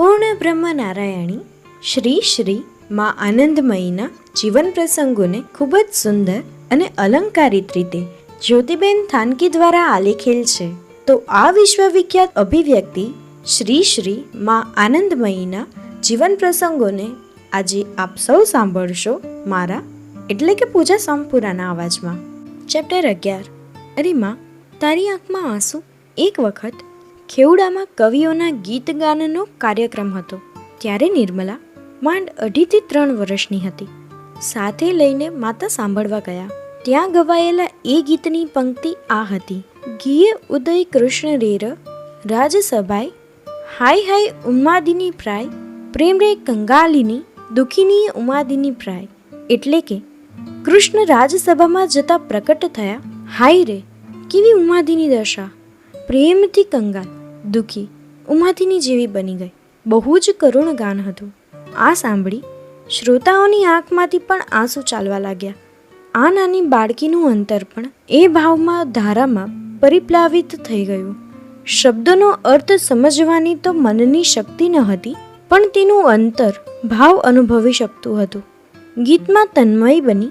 પૂર્ણ બ્રહ્મ નારાયણી શ્રી શ્રી મા આનંદમયીના જીવન પ્રસંગોને ખૂબ જ સુંદર અને અલંકારિત રીતે જ્યોતિબેન થાનકી દ્વારા આલેખેલ છે. તો આ વિશ્વવિખ્યાત અભિવ્યક્તિ શ્રી શ્રી મા આનંદમયીના જીવન પ્રસંગોને આજે આપ સૌ સાંભળશો મારા એટલે કે પૂજા સંપૂરાના અવાજમાં. ચેપ્ટર અગિયાર. અરે માં, તારી આંખમાં આંસુ એક વખત ખેવડામાં કવિઓના ગીત ગાનનો કાર્યક્રમ હતો, ત્યારે નિર્મલા માંડ અઢીથી ત્રણ વર્ષની હતી. સાથે લઈને માતા સાંભળવા ગયા. ત્યાં ગવાયેલા એ ગીતની પંક્તિ આ હતી. ગીએ ઉદય કૃષ્ણ રેર રાજસભાય હાય હાય ઉમાદિની પ્રાય પ્રેમ રે કંગાલીની દુખીની ઉમાદિની પ્રાય. એટલે કે કૃષ્ણ રાજસભામાં જતા પ્રકટ થયા, હાય રે, કેવી ઉમાદિની દશા, પ્રેમથી કંગાલ. દુખી ઉમાથીની જેવી બની ગઈ. બહુ જ કરુણ ગાન હતું. આ સાંભળી શ્રોતાઓની આંખમાંથી પણ આંસુ ચાલવા લાગ્યા. આ નાની બાળકીનું અંતર પણ એ ભાવમાં, ધારામાં પરિપ્લાવિત થઈ ગયું. શબ્દોનો અર્થ સમજવાની તો મનની શક્તિ ન હતી, પણ તેનું અંતર ભાવ અનુભવી શકતું હતું. ગીતમાં તન્મય બની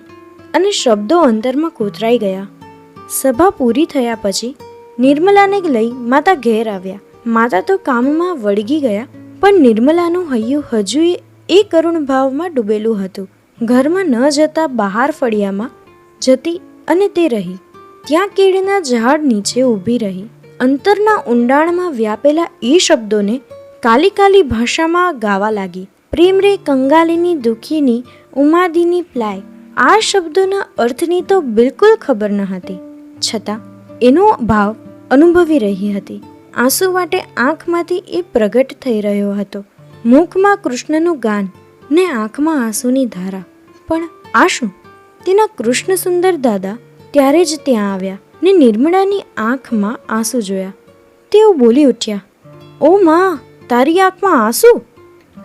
અને શબ્દો અંતરમાં કોતરાઈ ગયા. સભા પૂરી થયા પછી નિર્મલાને લઈ માતા ઘેર આવ્યા. માતા તો કામમાં વળગી ગયા, પણ નિર્મલાનું હૈયું હજુ એ કરુણ ભાવમાં ડૂબેલું હતું. ઘરમાં ન જતા બહાર ફળિયામાં જતી અને તે રહી. ત્યાં કેળના ઝાડ નીચે ઊભી રહી. અંતરના ઊંડાણમાં વ્યાપેલા એ શબ્દોને કાલી કાલી ભાષામાં ગાવા લાગી. પ્રેમ રે કંગાલીની દુખીની ઉમાદીની પ્લાય. આ શબ્દોના અર્થની તો બિલકુલ ખબર ન હતી છતાં એનો ભાવ અનુભવી રહી હતી. આંસુ વાટે આંખમાંથી એ પ્રગટ થઈ રહ્યો હતો. મુખમાં કૃષ્ણનું ગાન ને આંખમાં આંસુની ધારા. પણ આ શું? તેના કૃષ્ણ સુંદર દાદા ત્યારે જ ત્યાં આવ્યા ને નિર્મળાની આંખમાં આંસુ જોયા. તેઓ બોલી ઉઠ્યા, ઓ માં, તારી આંખમાં આંસુ?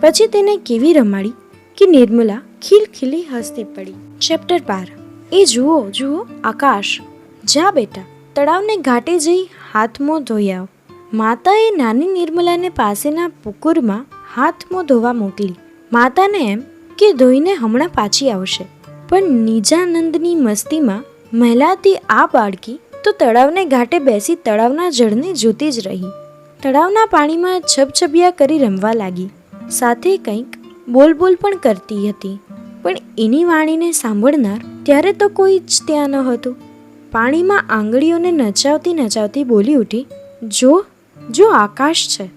પછી તેને કેવી રમાડી કે નિર્મલા ખીલખીલી હસતી પડી. ચેપ્ટર બાર. એ જુઓ જુઓ આકાશ. જા બેટા, તળાવને ઘાટે જઈ હાથ મોં ધોઈ આવ. માતાએ નાની નિર્મલાને પાસેના પુકુરમાં હાથ મોં ધોવા મોકલી. માતાને એમ કે ધોઈને હમણાં પાછી આવશે. પણ નિજાનંદની મસ્તીમાં મહેલાતી આ બાળકી તો તળાવને ઘાટે બેસી તળાવના જળને જોતી જ રહી. તળાવના પાણીમાં છબછબિયા કરી રમવા લાગી. સાથે કંઈક બોલ બોલ પણ કરતી હતી. પણ એની વાણીને સાંભળનાર ત્યારે તો કોઈ જ ત્યાં ન હતું. પાણીમાં આંગળીઓને નચાવતી નચાવતી બોલી ઉઠી, જો જો આકાશ છે,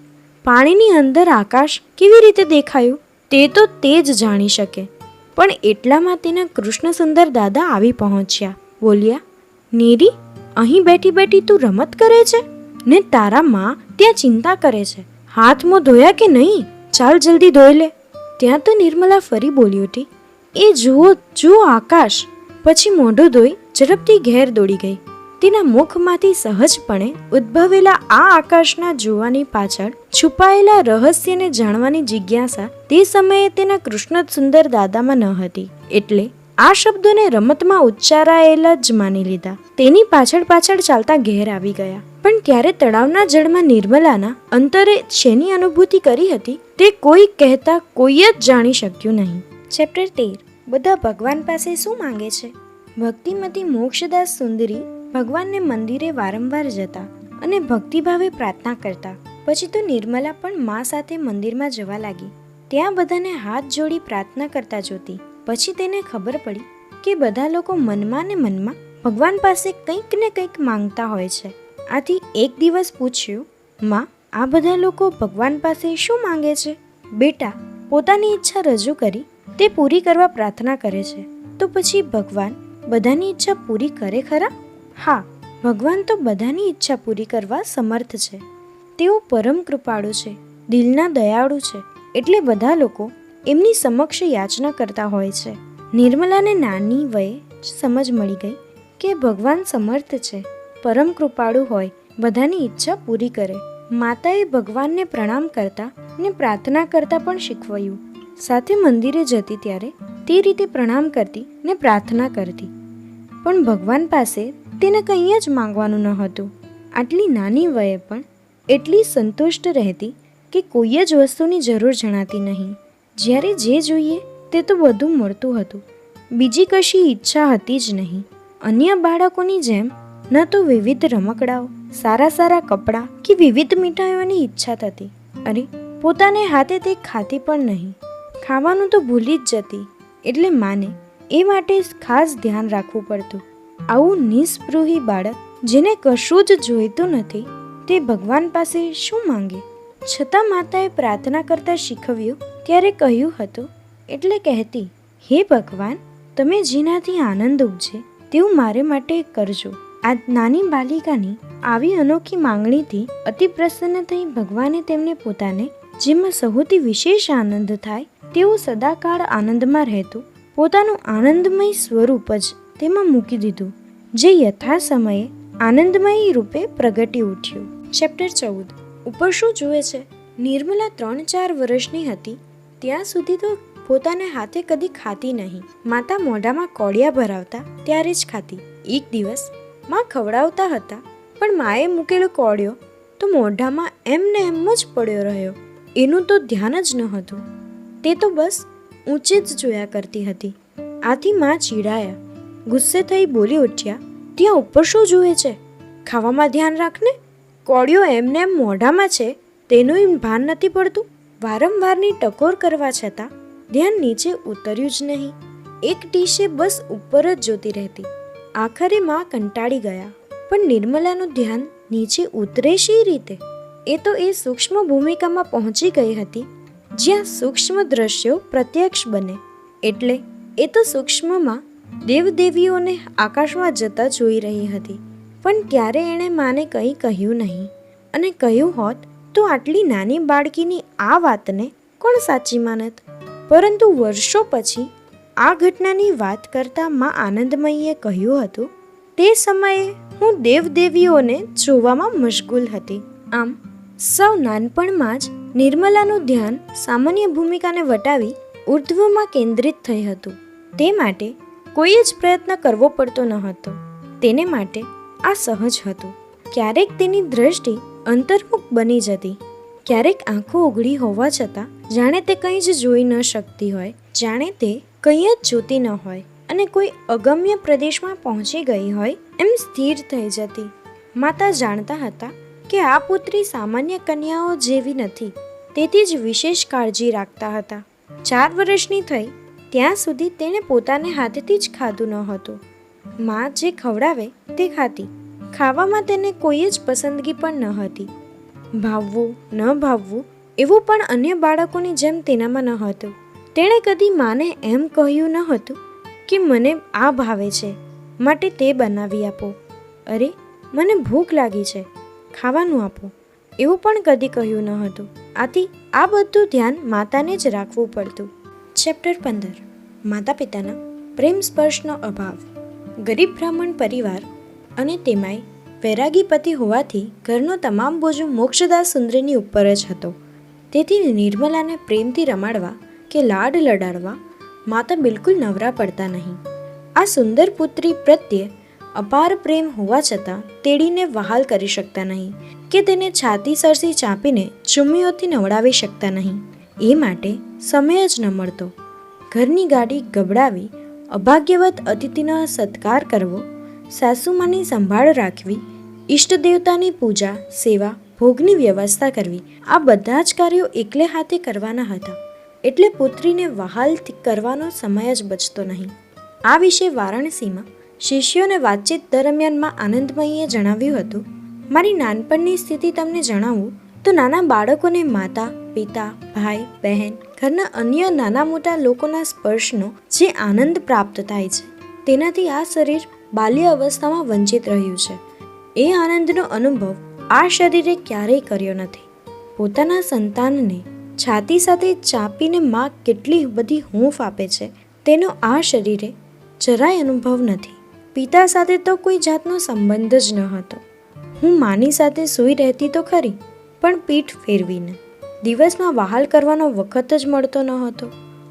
પાણીની અંદર આકાશ કેવી રીતે દેખાયું તે તો તે જ જાણી શકે. પણ એટલામાં તેના કૃષ્ણ સુંદર દાદા આવી પહોંચ્યા. બોલ્યા, નીરી, અહીં બેઠી બેઠી તું રમત કરે છે? ને તારા માં ત્યાં ચિંતા કરે છે. હાથ મોં ધોયા કે નહીં? ચાલ જલ્દી ધોઈ લે. ત્યાં તો નિર્મલા ફરી બોલી ઉઠી, એ જુઓ જુઓ આકાશ. પછી મોઢું ધોઈ ઝડપથી ઘેર દોડી ગઈ. તેના મુખમાંથી સહજપણે ઉદ્ભવેલા આ આકાશના જોવાની પાછળ છુપાયેલા રહસ્યને જાણવાની જિજ્ઞાસા તે સમયે તેના કૃષ્ણ સુંદર દાદામાં ન હતી. એટલે આ શબ્દોને રમતમાં ઉચ્ચારાયેલા જ માની લીધા. તેની પાછળ પાછળ ચાલતા ઘેર આવી ગયા. પણ ત્યારે તળાવના જળમાં નિર્મલાના અંતરે શેની અનુભૂતિ કરી હતી તે કોઈ કહેતા કોઈ જ જાણી શક્યું નહીં. ચેપ્ટર તેર. બધા ભગવાન પાસે શું માંગે છે? ભક્તિમતી મોક્ષદાસ સુંદરી ભગવાનને મંદિરે વારંવાર જતા અને ભક્તિભાવે પ્રાર્થના કરતા. પછી તો નિર્મલા પણ મા સાથે મંદિરમાં જવા લાગી. ત્યાં બધાને હાથ જોડી પ્રાર્થના કરતા જોતી. પછી તેને ખબર પડી કે બધા લોકો મનમાં ને મનમાં ભગવાન પાસે કંઈક ને કંઈક માંગતા હોય છે. આથી એક દિવસ પૂછ્યું, માં, આ બધા લોકો ભગવાન પાસે શું માંગે છે? બેટા, પોતાની ઈચ્છા રજૂ કરી, તે પૂરી કરવા પ્રાર્થના કરે છે. તો પછી ભગવાન બધાની ઈચ્છા પૂરી કરે ખરા? હા, ભગવાન તો બધાની ઈચ્છા પૂરી કરવા સમર્થ છે. તેઓ પરમ કૃપાળુ છે, દિલના દયાળુ છે, એટલે બધા લોકો એમની સમક્ષ યાચના કરતા હોય છે. નિર્મલાને નાની વયે જ સમજ મળી ગઈ કે ભગવાન સમર્થ છે, પરમ કૃપાળુ હોય, બધાની ઈચ્છા પૂરી કરે. માતાએ ભગવાનને પ્રણામ કરતા ને પ્રાર્થના કરતા પણ શીખવાયું. સાથે મંદિરે જતી ત્યારે તે રીતે પ્રણામ કરતી ને પ્રાર્થના કરતી. પણ ભગવાન પાસે તેને કંઈ જ માંગવાનું ન હતું. આટલી નાની વયે પણ એટલી સંતુષ્ટ રહેતી કે કોઈ જ વસ્તુની જરૂર જણાતી નહીં. જ્યારે જે જોઈએ તે તો બધું મળતું હતું. બીજી કશી ઈચ્છા હતી જ નહીં. અન્ય બાળકોની જેમ ન તો વિવિધ રમકડાઓ, સારા સારા કપડાં કે વિવિધ મીઠાઈઓની ઈચ્છા થતી. અરે, પોતાને હાથે તે ખાતી પણ નહીં. ખાવાનું તો ભૂલી જ જતી. એટલે માને એ માટે ખાસ ધ્યાન રાખવું પડતું. આવું નિસ્પૃહી બાળક, જેને કશું જ જોઈતું નથી, તે ભગવાન પાસે શું માંગે? છતાં માતાએ પ્રાર્થના કરતાં શીખવ્યું, ત્યારે કહ્યું હતું, એટલે કહેતી, હે ભગવાન, તમે જેનાથી આનંદ ઉપજે, તેવું મારે માટે કરજો. આ નાની બાલિકાની આવી અનોખી માંગણીથી અતિ પ્રસન્ન થઈ ભગવાને તેમને પોતાને, જેમાં સૌથી વિશેષ આનંદ થાય, તેવું સદાકાળ આનંદમાં રહેતું પોતાનું આનંદમય સ્વરૂપ જ તેમાં મૂકી દીધું, જે યથા સમયે આનંદમય રૂપે પ્રગટી ઉઠ્યું. ચેપ્ટર ચૌદ. ઉપર શું જુએ છે? નિર્મલા ત્રણ ચાર વર્ષની હતી, ત્યાં સુધી તો પોતાને હાથે કદી ખાતી નહીં. માતા મોઢામાં કોળિયા ભરાવતા ત્યારે જ ખાતી. એક દિવસમાં ખવડાવતા હતા, પણ માએ મૂકેલો કોળિયો તો મોઢામાં એમને એમ જ પડ્યો રહ્યો. એનું તો ધ્યાન જ ન હતું તે તો બસ ઊંચે જ જોયા કરતી હતી. આથી માં ચીડાયા. ગુસ્સે થઈ બોલી ઉઠ્યા, ત્યાં ઉપર શું જુએ છે? ખાવામાં ધ્યાન રાખને? કોળિયો એમને એમ મોઢામાં છે, તેનું ભાન નથી પડતું? વારંવારની ટકોર કરવા છતાં ધ્યાન નીચે ઉતર્યું જ નહીં. એક ટીશે બસ ઉપર જ જોતી રહેતી. આખરે માં કંટાળી ગયા. પણ નિર્મલાનું ધ્યાન નીચે ઉતરે શી રીતે? એ તો એ સૂક્ષ્મ ભૂમિકામાં પહોંચી ગઈ હતી. જ્યાં સૂક્ષ્મ દ્રશ્યો પ્રત્યક્ષ બને. એટલે એ તો સૂક્ષ્મમાં દેવદેવીઓને આકાશમાં જતા જોઈ રહી હતી. પણ ક્યારે એણે માને કંઈ કહ્યું નહીં. અને કહ્યું હોત, તો આટલી નાની બાળકીની આ વાતને કોણ સાચી માનત? પરંતુ વર્ષો પછી આ ઘટનાની વાત કરતા મા આનંદમયીએ કહ્યું હતું, તે સમયે હું દેવદેવીઓને જોવામાં મશગુલ હતી. આમ, સૌ નાનપણમાં જ નિર્મલાનું ધ્યાન સામાન્ય ભૂમિકાને વટાવી ઉર્ધ્વમાં કેન્દ્રિત થઈ હતું. તે માટે કોઈ જ પ્રયત્ન કરવો પડતો ન હતો. તેને માટે આ સહજ હતું. ક્યારેક તેની દ્રષ્ટિ અંતર્મુખ બની જતી. ક્યારેક આંખો ઉઘડી હોવા છતાં જાણે તે કંઈ જ જોઈ ન શકતી હોય. જાણે તે કંઈ જ જોતી ન હોય અને કોઈ અગમ્ય પ્રદેશમાં પહોંચી ગઈ હોય એમ સ્થિર થઈ જતી. માતા જાણતા હતા કે આ પુત્રી સામાન્ય કન્યાઓ જેવી નથી. તેથી જ વિશેષ કાળજી રાખતા હતા. ચાર વર્ષની થઈ, ત્યાં સુધી તેણે પોતાને હાથેથી જ ખાધું ન હતું. માં જે ખવડાવે તે ખાતી. ખાવામાં તેને કોઈ જ પસંદગી પણ ન હતી. ભાવવું, ન ભાવવું, એવું પણ અન્ય બાળકોની જેમ તેનામાં ન હતું. તેણે કદી માને એમ કહ્યું ન હતું કે મને આ ભાવે છે. માટે તે બનાવી આપો. અરે, મને ભૂખ લાગી છે. ખાવાનું આપો. એવું પણ કદી કહ્યું ન હતું. આથી આ બધું ધ્યાન માતાને જ રાખવું પડતું. ચેપ્ટર પંદર. માતા પિતાના પ્રેમ સ્પર્શનો અભાવ. ગરીબ બ્રાહ્મણ પરિવાર અને તેમાંય વૈરાગી પતિ હોવાથી ઘરનો તમામ બોજો મોક્ષદાસ સુંદરીની ઉપર જ હતો. તેથી નિર્મલાને પ્રેમથી રમાડવા કે લાડ લડાડવા માતા બિલકુલ નવરા પડતા નહીં. આ સુંદર પુત્રી પ્રત્યે અપાર પ્રેમ હોવા છતાં તેડીને વહાલ કરી શકતા નહીં કે તેને છાતી સરસી ચાંપીને ચુમ્મીઓથી નવડાવી શકતા નહીં. એ માટે સમય જ ન મળતો. ઘરની ગાડી ગબડાવી અભાગ્યવત અતિથિનો સત્કાર કરવો, સાસુમાની સંભાળ રાખવી, ઈષ્ટદેવતાની પૂજા, સેવા, ભોગની વ્યવસ્થા કરવી, આ બધા જ કાર્યો એકલે હાથે કરવાના હતા. એટલે પુત્રીને વહાલ કરવાનો સમય જ બચતો નહીં. આ વિશે વારાણસીમાં શિષ્યોને વાતચીત દરમિયાનમાં આનંદમયીએ જણાવ્યું હતું, મારી નાનપણની સ્થિતિ તમને જણાવું તો નાના બાળકોને માતા, પિતા, ભાઈ, બહેન, ઘરના અન્ય નાના મોટા લોકોના સ્પર્શનો જે આનંદ પ્રાપ્ત થાય છે, તેનાથી આ શરીર બાલ્ય અવસ્થામાં વંચિત રહ્યું છે. એ આનંદનો અનુભવ આ શરીરે ક્યારેય કર્યો નથી. પોતાના સંતાનને છાતી સાથે ચાપીને માં કેટલી બધી હૂંફ આપે છે, તેનો આ શરીરે જરાય અનુભવ નથી. પિતા સાથે તો કોઈ જાતનો સંબંધ જ ન હતો. હું માની સાથે સૂઈ રહેતી તો ખરી, પણ પીઠ ફેરવીને. દિવસમાં વહાલ કરવાનો વખત જ મળતો ન હતો.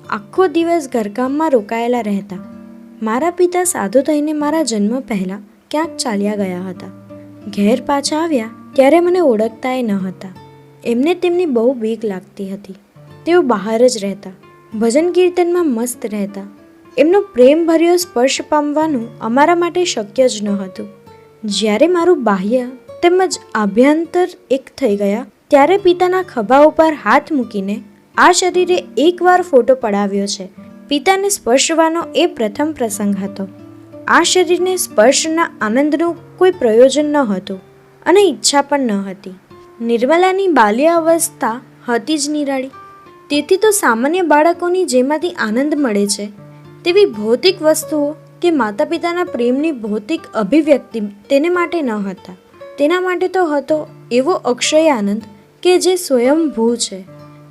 આખો દિવસ ઘરકામમાં રોકાયેલા રહેતા. મારા પિતા સાધુ થઈને મારા જન્મ પહેલાં ક્યાંક ચાલ્યા ગયા હતા. ઘેર પાછા આવ્યા ત્યારે મને ઓળખતાય ન હતા. એમને તેમની બહુ બીક લાગતી હતી. તેઓ બહાર જ રહેતા. ભજન કીર્તનમાં મસ્ત રહેતા. એમનો પ્રેમભર્યો સ્પર્શ પામવાનું અમારા માટે શક્ય જ ન હતું. જ્યારે મારું બાહ્ય તેમજ આભ્યંતર એક થઈ ગયા, ત્યારે પિતાના ખભા ઉપર હાથ મૂકીને આ શરીરે એકવાર ફોટો પડાવ્યો છે. પિતાને સ્પર્શવાનો એ પ્રથમ પ્રસંગ હતો. આ શરીરને સ્પર્શના આનંદનું કોઈ પ્રયોજન ન હતું અને ઈચ્છા પણ ન હતી. નિર્મલાની બાલ્ય અવસ્થા હતી જ નિરાળી. તેથી તો સામાન્ય બાળકોની જેમાંથી આનંદ મળે છે. તેવી ભૌતિક વસ્તુઓ કે માતા પિતાના પ્રેમની ભૌતિક અભિવ્યક્તિ તેને માટે ન હતા. તેના માટે તો હતો એવો અક્ષય આનંદ કે જે સ્વયંભૂ છે,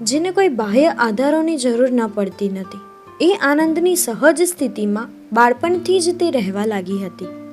જેને કોઈ બાહ્ય આધારોની જરૂર ન પડતી નથી. એ આનંદની સહજ સ્થિતિમાં બાળપણથી જ તે રહેવા લાગી હતી.